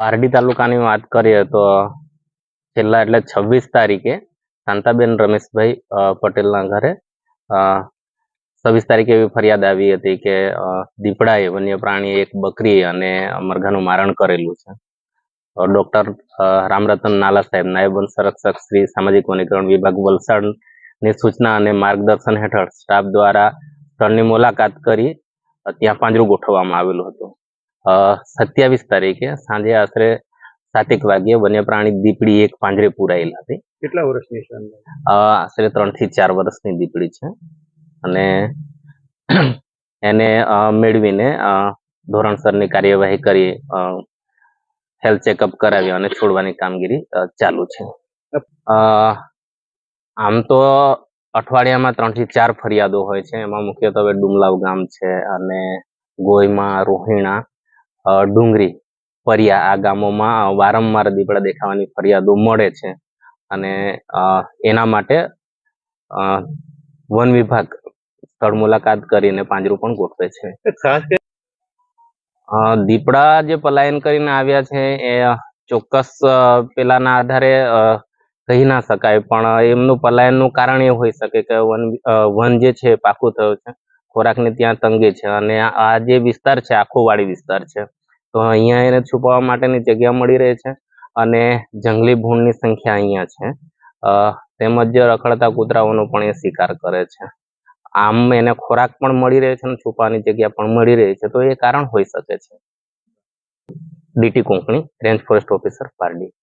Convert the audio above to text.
પારડી તાલુકાની વાત કરીએ તો છેલ્લા એટલે છવ્વીસ તારીખે શાંતાબેન રમેશભાઈ પટેલના ઘરે છવ્વીસ તારીખે એવી ફરિયાદ આવી હતી કે દીપડાએ, વન્ય પ્રાણી એક બકરી અને મરઘાનું મારણ કરેલું છે. ડોક્ટર રામરતન નાલા સાહેબ, નાયબ વન સંરક્ષક શ્રી સામાજિક વનીકરણ વિભાગ વલસાડની સૂચના અને માર્ગદર્શન હેઠળ સ્ટાફ દ્વારા સ્થળની મુલાકાત કરી ત્યાં પાંજરું ગોઠવવામાં આવેલું હતું. સત્યાવીસ તારીખે સાંજે આશરે સાતેક વાગ્યે વન્ય પ્રાણી દીપડી એક પાંજરે પુરાયેલ હતી. કેટલા વર્ષની છે આશરે ત્રણથી ચાર વર્ષની દીપડી છે. અને એને મેળવીને ધોરણસરની કાર્યવાહી કરી હેલ્થ ચેકઅપ કરાવી અને છોડવાની કામગીરી ચાલુ છે. અ, આમ તો અઠવાડિયામાં ત્રણથી ચાર ફરિયાદો હોય છે. એમાં મુખ્યત્વે ડુમલાવ ગામ છે અને ગોયમાં રોહિણા ડુંગરી પરિયા આ ગામોમાં વારંવાર દીપડા દેખાવાની ફરિયાદો મળે છે. અને એના માટે વન વિભાગ સ્થળ મુલાકાત કરીને પાંજરું પણ ગોઠવે છે. દીપડા જે પલાયન કરીને આવ્યા છે એ ચોક્કસ પેલાના આધારે કહી ના શકાય. પણ એમનું પલાયનનું કારણ એ હોઈ શકે કે વન વન જે છે પાકું થયું છે. ખોરાકની ત્યાં તંગી છે અને આ જે વિસ્તાર છે આખો વાડી વિસ્તાર છે. તો અહીંયા એને છુપાવવા માટેની જગ્યા મળી રહે છે અને જંગલી ભૂણની સંખ્યા અહીંયા છે. તેમજ રખડતા કૂતરાઓનો પણ એ શિકાર કરે છે. આમ એને ખોરાક પણ મળી રહે છે અને છુપાવાની જગ્યા પણ મળી રહી છે. તો એ કારણ હોઈ શકે છે. DT Konkani, range forest officer Pardi.